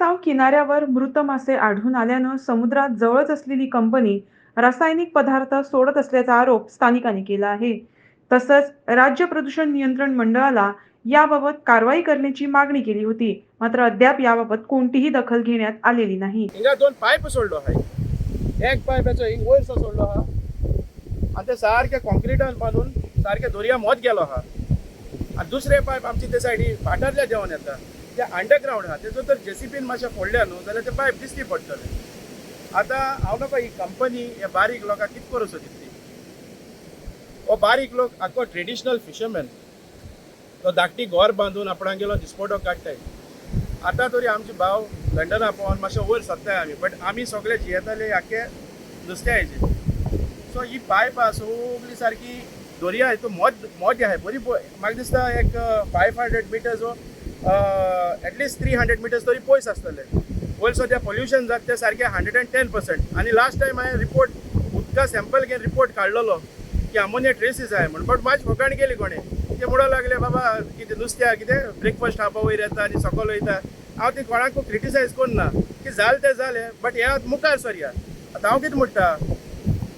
बेळसाव किनाऱ्यावर मृत मासे आढळून आल्यानं समुद्रात जवळच असलेली कंपनी रासायनिक पदार्थ सोडत असल्याचा आरोप स्थानिकांनी केला आहे. तसंच राज्य प्रदूषण नियंत्रण मंडळाला याबाबत कारवाई करण्याची मागणी केली होती. मात्र अद्याप याबाबत कोणतीही दखल घेण्यात आलेली नाही. हिंगा दोन पायप सोडलो आहे. एक पायपाचो हिंग वयरसो सोडलो हा. आणि ते सारखे कॉन्क्रिटान बांदून सारखे दोरया मोत गेलो आहा आणि दुसरे पायप आमची ते सायडी फाटरल्या जेवण येता. ते अंडरग्रावंड आहा तेजो तर जेसीबीन मातशें फोडल्या न्हू जाल्यार ते पायप दिसती पडटले आतां हांव नका ही कंपनी हे बारीक लोकांक कित करूं सोदितली हो बारीक लोक आख्खो ट्रेडिशनल फिशरमॅन तो धाकटी घोर बांदून आपणा गेलो दिसपोटो काडटाय आतां तरी आमचे भाव लंडना पावन मातशे वयर सरताय आमी बट आमी सगळे जियेताले आख्खे नुस्त्या हेजे सो ही पायप आहा सगळी सारकी दर्या हितून मोद मोदी आहाय बरी पळय म्हाका दिसता एक five hundred metres at least three hundred metres तरी पयस आसतले वयर सद्या पोल्युशन जाता ते सारखे हंड्रेड अँड टेन पर्सेंट आनी लास्ट टायम हांवें रिपोर्ट उदका सॅम्पल घेवन रिपोर्ट काडलेलो की अमोनिया ट्रेसीस आहे म्हणून. बट माझी फकाण केली कोणे? ते म्हणू लागले बाबा कितें नुस्त्या कितें ब्रेकफास्ट खावपा वयर येता आनी सकयल वयता हांव ती कोणाक क्रिटिसायज करना की जालें तें जालें बट हे आतां मुखार सरया आतां हांव कितें म्हणटा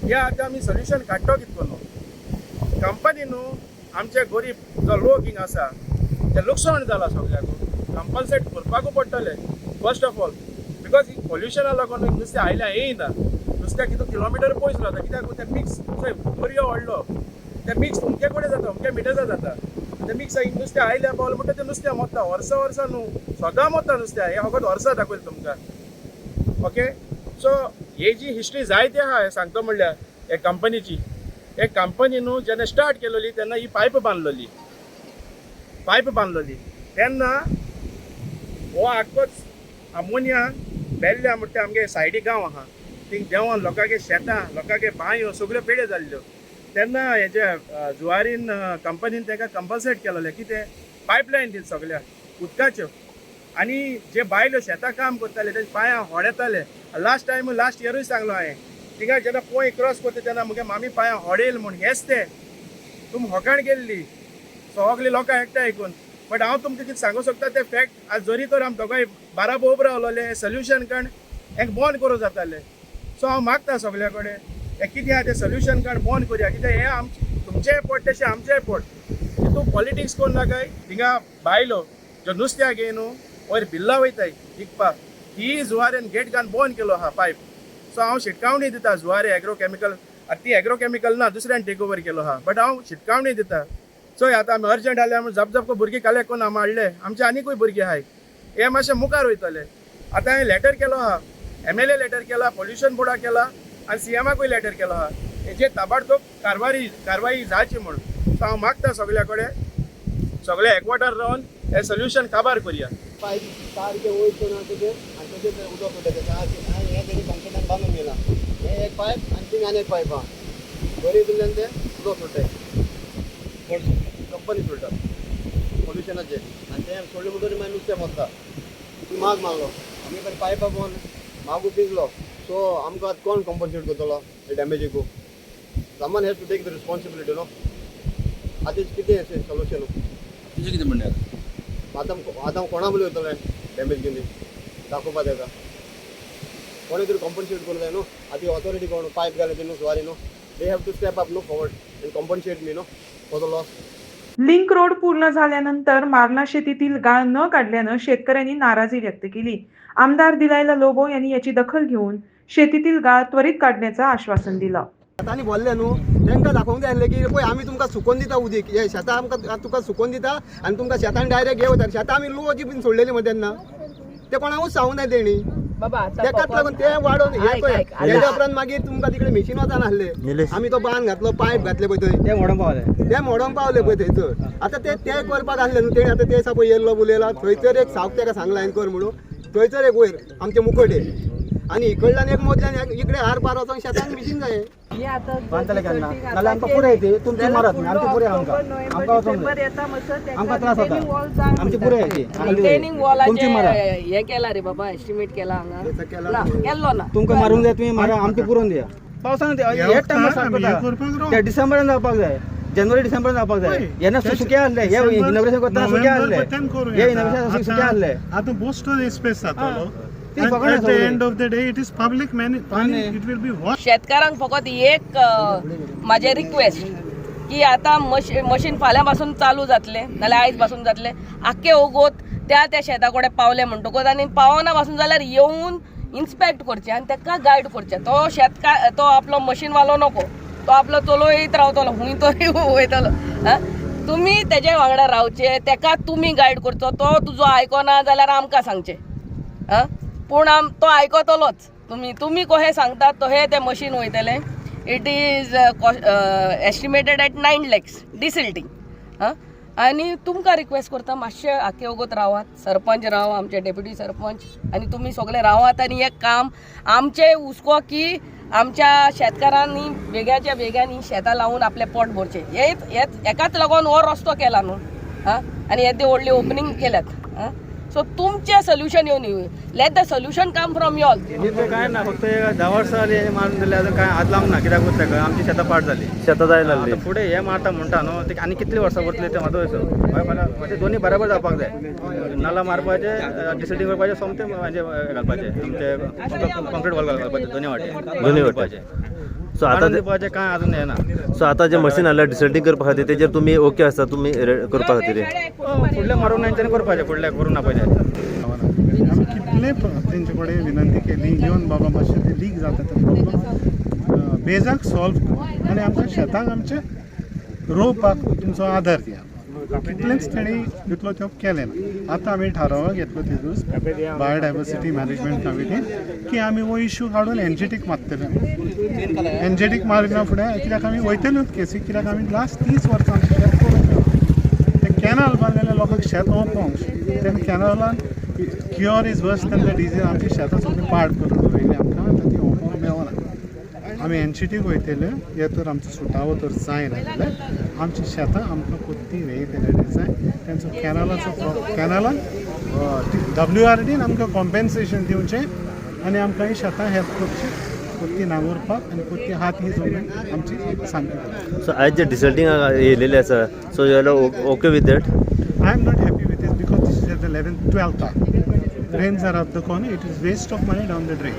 हे आतां आमी सोल्युशन काडटो कितें करून कंपनी न्हू आमचे गरीब जो लोक हिंग आसा लुकसाण जाला सगळ्याक कंपल्सेट करपाकू पडटले फर्स्ट ऑफ ऑल बिकॉज ही पोल्युशना लागून नुस्तें आयल्या येयना नुस्त्या कितू किलोमिटर पयस रावता कित्याक ते मिक्स दर्यो व्हडलो ते मिक्स अमके कडेन जाता अमके मिटर जाता ते मिक्स नुस्तें आयल्या पावल म्हणटा तें नुस्तें मोत्ता वर्सां वर्सां न्हू सदां मोत्ता नुस्तें हें फकत वर्सां दाखयलें तुमकां. ओके सो हे जी हिस्ट्री जायती आहा हे सांगता म्हणल्यार हे कंपनीची हे कंपनी न्हू जेन्ना स्टार्ट केलोली तेन्ना ही पायप बांदलोली पायप बांधलेली. तेन्ना हो आख्खोच अमोनिया बेल्ल्या म्हणटा आमगे सायडी गांव आहा. थिंग देंवन लोकांगे शेतां लोकांगे बांयो सगल्यो पेड्यो जाल्ल्यो. तेन्ना हेजे जुवारीन कंपनीन तांकां कंपल्सेट केलेलें. कितें पायपलायन दिली सगल्याक उदकाच्यो. आनी जे बायल्यो शेतां काम करताले तेजे पांयां होड येताले लास्ट टायम लास्ट इयरूय सांगलो हांवें थिंगा जेन्ना पोय क्रॉस करता तेन्ना मुगे मामी पांयां होड म्हूण हेच ते. तुमी होकाण गेल्ली. सगळे लोकां एकठांय आयकून बट हांव तुमकां कितें सांगूं सोदता ते फॅक्ट आज जरी तर आमी दोगांय बारा बोब रावलोले हे सोल्युशन काण हें बंद करूं जातालें. सो हांव मागता सगल्या कडेन हें कितें आहा तें सोल्युशन काण बंद करया. कित्याक हें आम तुमचेय पोट तशें आमचेय पोट तितून पॉलिटिक्स कोण नाकाय थिंगा बायलो ज्यो नुस्त्याक घे न्हू वयर भिल्ला वयताय विकपाक ही जुवारेन गेट घालून बंद केलो आहा पायप सो हांव शिटकावणी दिता जुवारे एग्रो केमिकल आतां ती एग्रो केमिकल ना दुसऱ्यान टेक ओवर केलो आहा. बट हांव शिटकावणी दिता. सो आतां आमी अर्जंट आले म्हूण जप जप भुरगीं काले कोण आमी हाडले आमचे आनीकूय भुरगीं आहाय हे मातशें मुखार वयतले आतां हांवें लेटर केलो. आहा एम एल ए लेटर केला पोल्युशन बोर्डाक केला आनी सी एमाकूय लेटर केलो. आहा हेजे ताबडतोब कारवारी कारवाई जावची म्हणून. सो हांव मागता सगल्या कडेन सगळे एकवटार रावन हे सोल्युशन काबार करया. पायप सारखे वयरसून करून तुझे आणि तुझे उदक होते त्याच्या आत हे तरी कंपनीन बांधून गेला. हे एक पायप आनी थिंग आनी एक पाईप हा. गरीबल्यान ते उदक सुटते कंपनी सुटतात पोल्युशनाचे आणि ते सोडले म्हणून मागीर नुस्तें मोडटा ती माग मागलो आमी पण पायपा पोवन मागू पिकलो सो आमकां आतां कोण कॉम्पन्सेट करतलो हे डॅमेजीकू सामान has to take the responsibility no आतां कितें सोल्युशन तुझे किती म्हणणे आता आतां आतां कोणा बरोबर वयतले डॅमेज गेली दाखोवपा ताका कोणी तरी कॉम्पन्सेट करूं जाय न्हू आतां ऑथॉरिटी कोण पायप घाले ती न्हू सुवारी न्हू they have to step up न्हू फॉवर्ड अँड कॉम्पन्सेट मी न्हू for the loss link road पूर्ण झाल्यानंतर मारणा शेतीतील गाळ न काढल्यानं शेतकऱ्यांनी नाराजी व्यक्त केली. आमदार दिलायला लोबो यांनी याची दखल घेऊन शेतीतील गाळ त्वरित काढण्याचं आश्वासन दिलं. शेतांनी बोल्ले न्हू तांकां दाखोवंक जाय आसलें की पळय आमी तुमकां सुकोवन दिता उदीक हे शेतां आमकां तुका सुकोवन दिता आनी तुमकां शेतान डायरेक्ट हे वता शेतां आमी लोजी बीन सोडलेली मग तेन्ना ते कोणाकूच सांगूंक जाय तेणी बाबा आता तेकाच पप्पा- लागून ते वाडोवन हे ऐक, पळय ऐक, आता- उपरांत मागीर तुमकां तिकडे मेशीन वचान आसले आमी तो बांद घातलो पायप घातले पळय थंय. ते म्हणून पावले. ते मोडोंक पावले पळय थंयसर आतां ते ते करपाक आसले न्हू तेणी आतां ते दिसा पळय येयल्लो उलयला थंयसर एक सावक ताका सांगला हांवें कर म्हणून. थंयसर एक वयर आमचे मुखटे. आणि इकडल्यान एक मदल्यान एक इकडे हार पार वचोंक शेतान मिशीन जाय हे आता बांधतले केन्ना? जर नाल्यार आमकां पुरो येते, तुमची जाल्यार मारत नाही, आमची पुरो पुरो आमकां. ऑक्टोबर, नोव्हेंबर, आमकां वचोंक डिसेंबर जाय. आमकां त्रास जाता. आमची. पुरो येते. तुमची. हे केला रे बाबा एस्टिमेट केला हांगा ना तो. केल्लो ना तुमकां मारूंक जाय तुमी मारा आमची पुरोवन दिया पावसान ते हेच टायमार सारको जाता. ते डिसेंबरान जावपाक जाय जानेवारी डिसेंबर जावपाक जाय येना सुके आहले हे इनॉग्रेशन करतना सुके आहले हे इनॉग्रेशन सुके आहले आता बोस्टो स्पेस जातलो ती washed. शेतकारांक फकत एक माझे रिक्वेस्ट की आता मश मशीन फाल्यां पासून चालू जातले नाल्यार आयजपासून जातले आख्खे ओगोत त्या त्या शेता कडेन पावले म्हणटकूच आनी पावना पासून जाल्यार येवन इन्स्पेक्ट करचे आनी ताका गायड करचे तो शेतकार तो आपलो मशीनवालो नको तो आपलो चलोयत रावतलो खूंय तरी वयतलो आं? तुमी तेजे वांगडा रावचे तेका तुमी गायड करचो तो तुजो आयकना जाल्यार आमकां सांगचे आं? पूण आम तो आयकतलोच. तुमी तुमी कशें सांगतात तशें तें मशीन वयतलें. It is estimated at nine lakhs desilting हां? आनी तुमकां रिक्वेस्ट करता मातशें आख्खे वगत रावात सरपंच राव आमचे डेप्युटी सरपंच. आनी तुमी सगळे रावात आनी एक काम आमचें हुस्को की आमच्या शेतकारांनी बेग्याच्या बेग्यांनी शेतां लावून आपलें पोट भरचें. हेच हेच हेकाच लागून हो रस्तो केला न्हू. आं आनी येदी व्हडली ओपनिंग केल्यात. हां? सो तुमचें सोल्युशन येवन येऊ. Let the solution come from you all काय ना फक्त धा वर्सां जाली हें मारून दिले अजून काय हात लावंक ना कित्याक तेका आमची शेतां पाड जाली शेतां जाय लागली. आतां फुडें हें मारता म्हणटा न्हू ते आनी कितले वर्सां वतले ते म्हाजो विसर मागीर मला मातशें दोनी बराबर जावपाक जाय. नाला मारपाचे डिसिल्टींग करपाचें सोमतें म्हणजे घालपाचें. आमचे कॉन्क्रीट वॉल घालपाचें दोनी वाटे. दोनी वाटे. सो आतां ते- कांय अजून येना सो आतां जे मशीन हाडल्या डिसल्टींग करपा खातीर तेजेर तुमी ओके आसता तुमी रे- करपा खातीर फुडलें मारून नांच्यानी करपाचें फुडलें करूं ना पयलें आमी कितले तेंचे कडेन विनंती केली येवन बाबा मातशें ते लीक जाता ते प्रॉब्लम बेजाक सॉल्व कर. आनी आमकां शेतांक आमचे रोवपाक तुमचो आदार दिया. कितलेंच तेणी तितलो त्यो केलें ना आतां हांवें थारावो घेतलो ते दीस बायोडायवर्सिटी मॅनेजमेंट कमिटीन की आमी हो इश्यू काडून एनजेटीक मारतले एनजेटीक मारिना फुडें कित्याक आमी वयतल्योच केसी कित्याक आमी लास्ट तीस वर्सां शेत करूंक ते कॅनल बांदलेले लोकांक शेत ओपोंक तेन्ना कॅनलान cure is worse than the disease आमची शेतां सगळीं पाड करून दवरली आमकां आतां ती ओपोवंक मेळना आमी एनसीटीक वयतले हे तर आमचो सुटावो तर जायना जाल्यार आमची शेतां आमकां कोत्ती वेयतले जाय तेंचो कॅनलाचो कॅनलान डब्ल्यू आर डीन आमकां कॉम्पेन्सेशन दिवचें आनी आमकां ही शेतां हेल्प करची कोत्ती नांगरपाक आनी कोत्ती हात ही जोडून आमची सामकी सो आयज जे डिसल्टींग येयलेले आसा so you okay with that happy with this because this is at the 11th, 12th hour. Rains are up the corner. It is waste of money down the drain.